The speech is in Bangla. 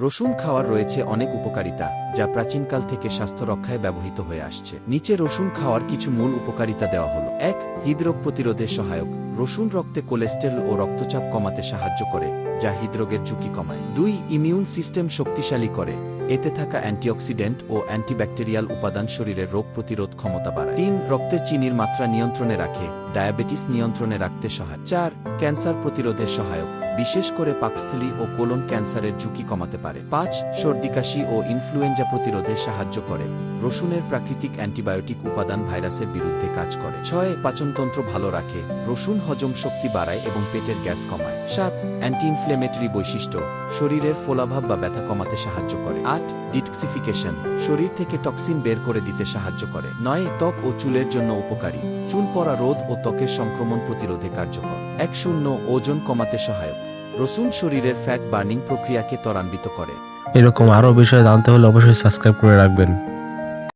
রসুন খাওয়ার রয়েছে অনেক উপকারিতা, যা প্রাচীনকাল থেকে স্বাস্থ্য রক্ষায় ব্যবহৃত হয়ে আসছে। নিচে রসুন খাওয়ার কিছু মূল উপকারিতা দেওয়া হলো। এক, হৃদরোগ প্রতিরোধে সহায়ক। রসুন রক্তে কোলেস্টেরল ও রক্তচাপ কমাতে সাহায্য করে, যা হৃদরোগের ঝুঁকি কমায়। দুই, ইমিউন সিস্টেম শক্তিশালী করে। এতে থাকা অ্যান্টিঅক্সিডেন্ট ও অ্যান্টিব্যাকটেরিয়াল উপাদান শরীরের রোগ প্রতিরোধ ক্ষমতা বাড়ায়। তিন রক্তের চিনির মাত্রা নিয়ন্ত্রণে রাখে। ডায়াবেটিস নিয়ন্ত্রণে রাখতে সহায় চার, ক্যান্সার প্রতিরোধে সহায়ক। বিশেষ করে পাকস্থলী ও কোলন ক্যান্সারের ঝুঁকি কমাতে পারে। পাঁচ, সর্দি, কাশি ও ইনফ্লুয়েঞ্জা প্রতিরোধে সাহায্য করে। রসুনের প্রাকৃতিক অ্যান্টিবায়োটিক উপাদান ভাইরাসের বিরুদ্ধে কাজ করে। ছয়, পাচনতন্ত্র ভালো রাখে। রসুন হজম শক্তি বাড়ায় এবং পেটের গ্যাস কমায়। সাত অ্যান্টি ইনফ্লেমেটরি বৈশিষ্ট্য, শরীরের ফোলাভাব বা ব্যথা কমাতে সাহায্য করে। আট ডিটক্সিফিকেশন শরীর থেকে টক্সিন বের করে দিতে সাহায্য করে। নয়, ত্বক ও চুলের জন্য উপকারী। চুল পড়া রোধ ও ত্বকের সংক্রমণ প্রতিরোধে কার্যকর। এক, শূন্য, ওজন কমাতে সহায়ক। রসুন শরীরের ফ্যাট বার্নিং প্রক্রিয়াকে ত্বরান্বিত করে। এরকম আরও বিষয়ে জানতে হলে অবশ্যই সাবস্ক্রাইব করে রাখবেন।